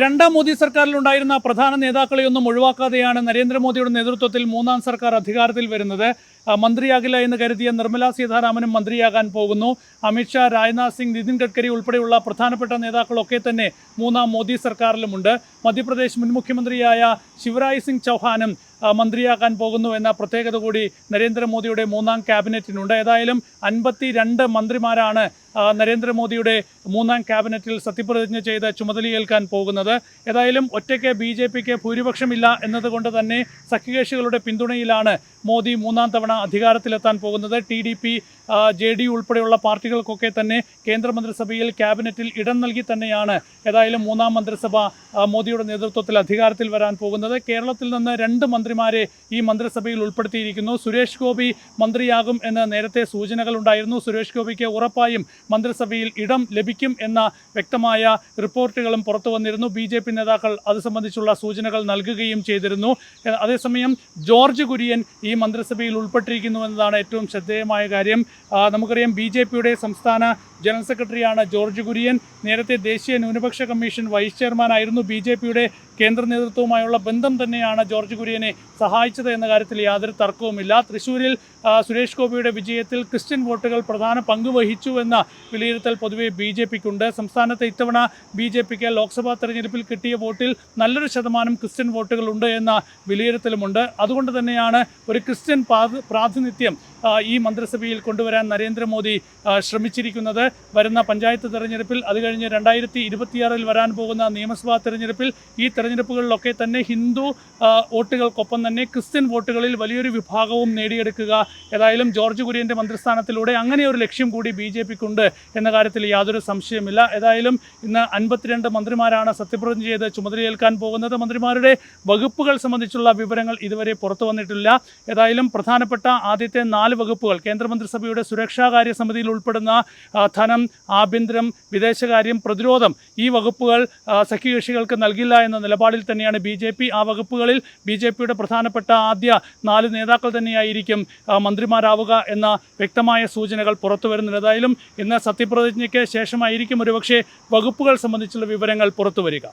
രണ്ടാം മോദി സർക്കാരിലുണ്ടായിരുന്ന പ്രധാന നേതാക്കളെയൊന്നും ഒഴിവാക്കാതെയാണ് നരേന്ദ്രമോദിയുടെ നേതൃത്വത്തിൽ മൂന്നാം സർക്കാർ അധികാരത്തിൽ വരുന്നത്. മന്ത്രിയാകില്ല എന്ന് കരുതിയ നിർമ്മലാ സീതാരാമനും മന്ത്രിയാകാൻ പോകുന്നു. അമിത്ഷാ രാജ്നാഥ് സിംഗ് നിതിൻ ഗഡ്കരി ഉൾപ്പെടെയുള്ള പ്രധാനപ്പെട്ട നേതാക്കളൊക്കെ തന്നെ മൂന്നാം മോദി സർക്കാരിലുമുണ്ട്. മധ്യപ്രദേശ് മുൻ മുഖ്യമന്ത്രിയായ ശിവരാജ് സിംഗ് ചൗഹാനും ആ, മന്ത്രിയാകാൻ പോകുന്നു എന്ന പ്രത്യേകത കൂടി നരേന്ദ്രമോദിയുടെ മൂന്നാം ക്യാബിനറ്റിനുണ്ട്. ഏതായാലും അൻപത്തി രണ്ട് മന്ത്രിമാരാണ് നരേന്ദ്രമോദിയുടെ മൂന്നാം ക്യാബിനറ്റിൽ സത്യപ്രതിജ്ഞ ചെയ്ത് ചുമതലയേൽക്കാൻ പോകുന്നത്. ഏതായാലും ഒറ്റയ്ക്ക് ബി ജെ പിക്ക് ഭൂരിപക്ഷമില്ല എന്നതുകൊണ്ട് തന്നെ സഖ്യകക്ഷികളുടെ പിന്തുണയിലാണ് മോദി മൂന്നാം തവണ അധികാരത്തിലെത്താൻ പോകുന്നത്. T D P J D ഉൾപ്പെടെയുള്ള പാർട്ടികൾക്കൊക്കെ തന്നെ കേന്ദ്രമന്ത്രിസഭയിൽ ക്യാബിനറ്റിൽ ഇടം നൽകി തന്നെയാണ് ഏതായാലും മൂന്നാം മന്ത്രിസഭ മോദിയുടെ നേതൃത്വത്തിൽ അധികാരത്തിൽ വരാൻ പോകുന്നത്. കേരളത്തിൽ നിന്ന് രണ്ട് മന്ത്രിമാരെ ഈ മന്ത്രിസഭയിൽ ഉൾപ്പെടുത്തിയിരിക്കുന്നു. സുരേഷ് ഗോപി മന്ത്രിയാകും എന്ന് നേരത്തെ സൂചനകൾ ഉണ്ടായിരുന്നു സുരേഷ് ഗോപിക്ക് ഉറപ്പായും മന്ത്രിസഭയിൽ ഇടം ലഭിക്കും എന്ന വ്യക്തമായ റിപ്പോർട്ടുകളും പുറത്തു വന്നിരുന്നു. ബി ജെ പി നേതാക്കൾ അത് സംബന്ധിച്ചുള്ള സൂചനകൾ നൽകുകയും ചെയ്തിരുന്നു. അതേസമയം ജോർജ് കുര്യൻ ഈ മന്ത്രിസഭയിൽ ഉൾപ്പെട്ടിരിക്കുന്നു എന്നതാണ് ഏറ്റവും ശ്രദ്ധേയമായ കാര്യം. നമുക്കറിയാം ബി ജെ പിയുടെ സംസ്ഥാന ജനറൽ സെക്രട്ടറിയാണ് ജോർജ് കുര്യൻ. നേരത്തെ ദേശീയ ന്യൂനപക്ഷ കമ്മീഷൻ വൈസ് ചെയർമാനായിരുന്നു ബി ജെ പിയുടെ കേന്ദ്ര നേതൃത്വവുമായുള്ള ബന്ധം തന്നെയാണ് ജോർജ് കുര്യനെ സഹായിച്ചത് എന്ന കാര്യത്തിൽ യാതൊരു തർക്കവുമില്ല. തൃശ്ശൂരിൽ സുരേഷ് ഗോപിയുടെ വിജയത്തിൽ ക്രിസ്ത്യൻ വോട്ടുകൾ പ്രധാന പങ്ക് വഹിച്ചു എന്ന വിലയിരുത്തൽ പൊതുവെ ബി ജെ പിക്കുണ്ട്. സംസ്ഥാനത്ത് ഇത്തവണ ബി ജെ പിക്ക് ലോക്സഭാ തെരഞ്ഞെടുപ്പിൽ കിട്ടിയ വോട്ടിൽ നല്ലൊരു ശതമാനം ക്രിസ്ത്യൻ വോട്ടുകളുണ്ട് എന്ന വിലയിരുത്തലുമുണ്ട്. അതുകൊണ്ട് തന്നെയാണ് ഒരു ക്രിസ്ത്യൻ പ്രാതിനിധ്യം ഈ മന്ത്രിസഭയിൽ കൊണ്ടുവരാൻ നരേന്ദ്രമോദി ശ്രമിച്ചിരിക്കുന്നത്. വരുന്ന പഞ്ചായത്ത് തെരഞ്ഞെടുപ്പിൽ അത് കഴിഞ്ഞ് രണ്ടായിരത്തി ഇരുപത്തിയാറിൽ വരാൻ പോകുന്ന നിയമസഭാ തെരഞ്ഞെടുപ്പിൽ ഈ തെരഞ്ഞെടുപ്പുകളിലൊക്കെ തന്നെ ഹിന്ദു വോട്ടുകൾക്കൊപ്പം തന്നെ ക്രിസ്ത്യൻ വോട്ടുകളിൽ വലിയൊരു വിഭാഗവും നേടിയെടുക്കുക. ഏതായാലും ജോർജ് കുര്യന്റെ മന്ത്രിസ്ഥാനത്തിലൂടെ അങ്ങനെ ഒരു ലക്ഷ്യം കൂടി ബി ജെ പിക്കുണ്ട് എന്ന കാര്യത്തിൽ യാതൊരു സംശയമില്ല ഏതായാലും ഇന്ന് അൻപത്തിരണ്ട് മന്ത്രിമാരാണ് സത്യപ്രതിജ്ഞ ചെയ്ത് ചുമതലയേൽക്കാൻ പോകുന്നത്. മന്ത്രിമാരുടെ വകുപ്പുകൾ സംബന്ധിച്ചുള്ള വിവരങ്ങൾ ഇതുവരെ പുറത്തു വന്നിട്ടില്ല. ഏതായാലും പ്രധാനപ്പെട്ട ആദ്യത്തെ നാല് വകുപ്പുകൾ കേന്ദ്രമന്ത്രിസഭയുടെ സുരക്ഷാകാര്യ സമിതിയിൽ ഉൾപ്പെടുന്ന ധനം ആഭ്യന്തരം വിദേശകാര്യം പ്രതിരോധം ഈ വകുപ്പുകൾ സഖ്യകക്ഷികൾക്ക് നൽകില്ല എന്ന നിലപാടിൽ തന്നെയാണ് ബി ജെ പി. ആ വകുപ്പുകളിൽ ബി ജെ പിയുടെ പ്രധാനപ്പെട്ട ആദ്യ നാല് നേതാക്കൾ തന്നെയായിരിക്കും മന്ത്രിമാരാവുക എന്ന വ്യക്തമായ സൂചനകൾ പുറത്തു വരുന്നുണ്ട്. ഏതായാലും ഇന്ന് സത്യപ്രതിജ്ഞയ്ക്ക് ശേഷമായിരിക്കും ഒരുപക്ഷെ വകുപ്പുകൾ സംബന്ധിച്ചുള്ള വിവരങ്ങൾ പുറത്തു വരിക.